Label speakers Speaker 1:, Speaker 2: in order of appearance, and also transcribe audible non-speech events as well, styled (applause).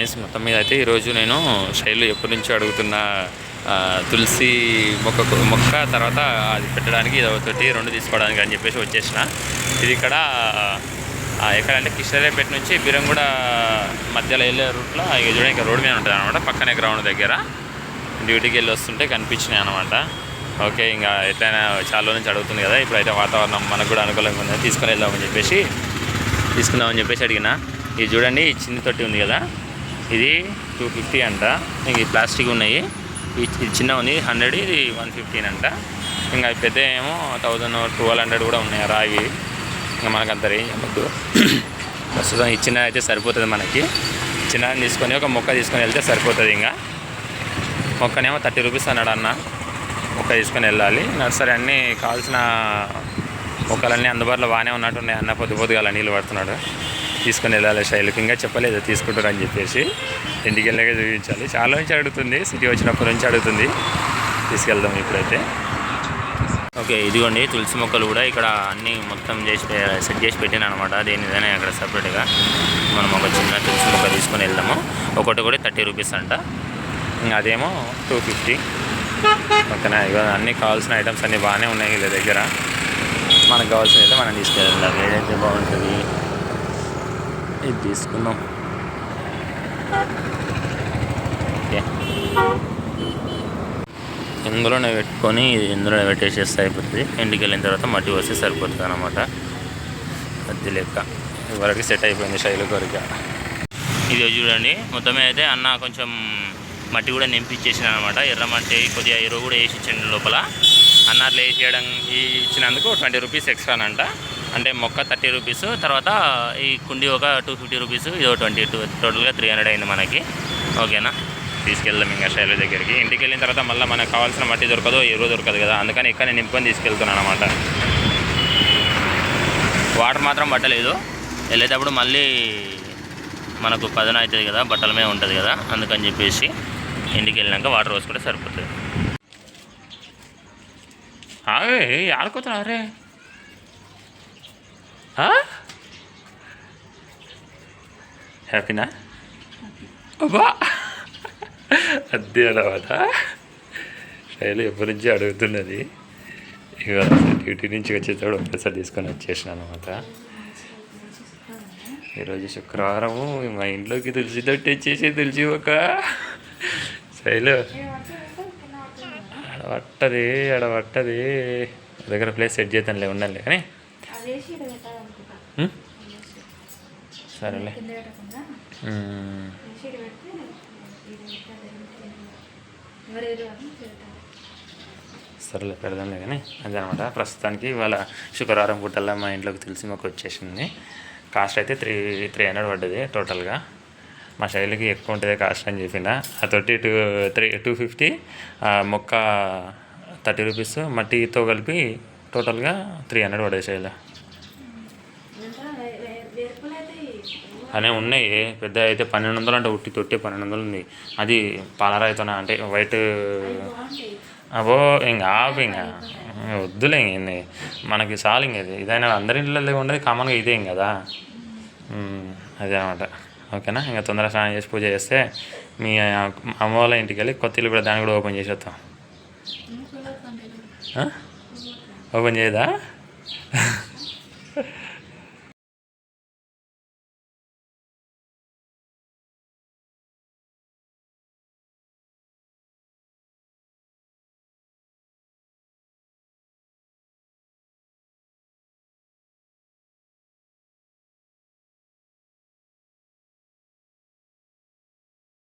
Speaker 1: Friends మొత్తం మీద అయితే ఈరోజు నేను శైలు ఎప్పటి నుంచో అడుగుతున్న తులసి మొక్క మొక్క తర్వాత అది పెట్టడానికి ఇది ఒకటి రెండు తీసుకోవడానికి అని చెప్పేసి వచ్చేసిన. ఇది ఇక్కడ ఎక్కడంటే కిషనరేపేట నుంచి బిరంగూడ మధ్యలో వెళ్ళే రూట్లో ఇక చూడండి ఇంకా రోడ్ మీద ఉంటుంది అనమాట పక్కనే గ్రౌండ్ దగ్గర. డ్యూటీకి వెళ్ళి వస్తుంటే కనిపించినాయి అనమాట ఓకే ఇంకా ఎట్లయినా చాలా నుంచి అడుగుతుంది కదా ఇప్పుడైతే వాతావరణం మనకు కూడా అనుకూలంగా ఉంది తీసుకుని వెళ్దామని చెప్పేసి తీసుకుందామని చెప్పేసి అడిగిన. ఇది చూడండి చిన్న తొట్టి ఉంది కదా. ఇది టూ ఫిఫ్టీ అంట. ఇంక ఈ ప్లాస్టిక్ ఉన్నాయి. ఇది చిన్న ఉంది హండ్రెడ్ ఇది వన్ ఫిఫ్టీన్ అంట. ఇంకా పెద్ద ఏమో థౌజండ్ ట్వెల్వ్ హండ్రెడ్ కూడా ఉన్నాయి రావి ఇంకా మనకు అంత రేంజ్ అవ్వద్దు (clears throat) ప్రస్తుతం ఇచ్చిన అయితే సరిపోతుంది మనకి. చిన్న తీసుకొని ఒక మొక్క తీసుకొని వెళ్తే సరిపోతుంది ఇంకా. మొక్కనేమో థర్టీ రూపీస్ అన్నాడు అన్న. మొక్క తీసుకొని వెళ్ళాలి. నర్సరీ అన్నీ కావాల్సిన మొక్కలన్నీ అందుబాటులో బాగానే ఉన్నట్టున్నాయి అన్న పొద్దు పొద్దుగా నీళ్ళు పడుతున్నాడు. తీసుకుని వెళ్ళాలి శైలికి ఇంకా చెప్పలేదు తీసుకుంటారు అని చెప్పేసి. ఇంటికి వెళ్ళాక చూపించాలి. చాలా నుంచి అడుగుతుంది సిటీ వచ్చినప్పటి నుంచి అడుగుతుంది. తీసుకెళ్దాం ఇప్పుడైతే. ఓకే ఇదిగోండి తులసి మొక్కలు కూడా ఇక్కడ అన్నీ మొత్తం చేసి సెట్ చేసి పెట్టాను అనమాట దేనిదైనా అక్కడ సపరేట్గా మనం ఒక చిన్న తులసి మొక్క తీసుకొని వెళ్దాము. ఒకటి కూడా థర్టీ రూపీస్ అంట. ఇంకా అదేమో టూ ఫిఫ్టీ. ఓకేనా ఇక అన్నీ కావాల్సిన ఐటమ్స్ అన్నీ బాగానే ఉన్నాయి వీళ్ళ దగ్గర. మనకు కావాల్సిన అయితే మనం తీసుకెళ్ళాలి ఏదైతే బాగుంటుంది. ఇది తీసుకుందాం ఓకే. ఇందులోనే పెట్టుకొని ఇందులోనే పెట్టేసేస్తే అయిపోతుంది. ఇంటికి వెళ్ళిన తర్వాత మట్టి వస్తే సరిపోతుంది అనమాట అది లెక్క. వరకు సెట్ అయిపోయింది శైలి కొరిక. ఇది చూడండి. మొత్తమే అయితే అన్న కొంచెం మట్టి కూడా నింపించేసిన అనమాట ఎర్ర మట్టి కొద్దిగా ఎరువు కూడా వేసి ఇచ్చిండు లోపల. అన్న అట్లా వేసేయడం ఇచ్చినందుకు ట్వంటీ రూపీస్ ఎక్స్ట్రా అంట అంటే మొక్క థర్టీ రూపీస్ తర్వాత ఈ కుండి ఒక టూ ఫిఫ్టీ రూపీస్ ఇదో ట్వంటీ టూ టోటల్గా త్రీ హండ్రెడ్ అయింది మనకి. ఓకేనా? తీసుకెళ్దాం ఇంకా శైలి దగ్గరికి. ఇంటికి వెళ్ళిన తర్వాత మళ్ళీ మనకు కావాల్సిన మట్టి దొరకదు ఎరువు దొరకదు కదా. అందుకని ఇక్కడ నేను నింపుకొని తీసుకెళ్తున్నాను అనమాట వాటర్ మాత్రం పట్టలేదు. వెళ్ళేటప్పుడు మళ్ళీ మనకు పదన అవుతుంది కదా బట్టల మీద ఉంటుంది కదా అందుకని చెప్పేసి ఇంటికి వెళ్ళినాక వాటర్ పోసుకుంటే సరిపోతుంది. అరే ఆడుకోతున్నా అరే హ్యాపీనా అబ్బా అదే అలవాట శైలి ఎప్పటి నుంచి అడుగుతున్నది ఇక డ్యూటీ నుంచి వచ్చేటప్పుడు ఒకేసారి తీసుకొని వచ్చేసిన అనమాట ఈరోజు శుక్రవారము మా ఇంట్లోకి తులసి తొట్టి వచ్చేసి తులసి ఒక శైలు ఆడ పట్టది ఆడ పట్టది దగ్గర ప్లేస్ సెట్ చేద్దాంలే ఉండాలి కానీ సరేలే.
Speaker 2: ఎవరెవరు అని పెడతారు.
Speaker 1: సరేలే పెడదాంలే కానీ అదనమాట. ప్రస్తుతానికి ఇవాళ శుక్రవారం పూటల్లా మా ఇంట్లోకి తెలిసి మాకు వచ్చేసింది. కాస్ట్ అయితే త్రీ త్రీ హండ్రెడ్ పడ్డది టోటల్గా. మా శైలికి ఎక్కువ ఉంటుంది కాస్ట్ అని చెప్పిన. అతోటి టూ త్రీ టూ ఫిఫ్టీ మొక్క థర్టీ రూపీస్. మట్టితో కలిపి టోటల్గా త్రీ హండ్రెడ్ పడ్డది శైలి
Speaker 2: ఇంకా వేర్పులు అయితే
Speaker 1: అనే ఉన్నాయి. పెద్ద అయితే పన్నెండు వందలు అంటే ఉట్టి తొట్టి పన్నెండు వందలు ఉంది. అది పాలరాయితోన అంటే వైట్ అవో ఇంక ఆపు ఇంకా. వద్దులే ఇంక. మనకి చాలు ఇంక ఇది. ఇదైనా అందరి ఇంట్లో ఉండేది కామన్గా ఇదే కదా? అదే అనమాట ఓకేనా? ఇంకా తొందరగా స్నానం చేసి పూజ చేస్తే మీ అమ్మ వాళ్ళ ఇంటికి వెళ్ళి కొత్త ఇల్లు కూడా దాన్ని కూడా ఓపెన్ చేసేస్తాం? ఓపెన్ చేయదా?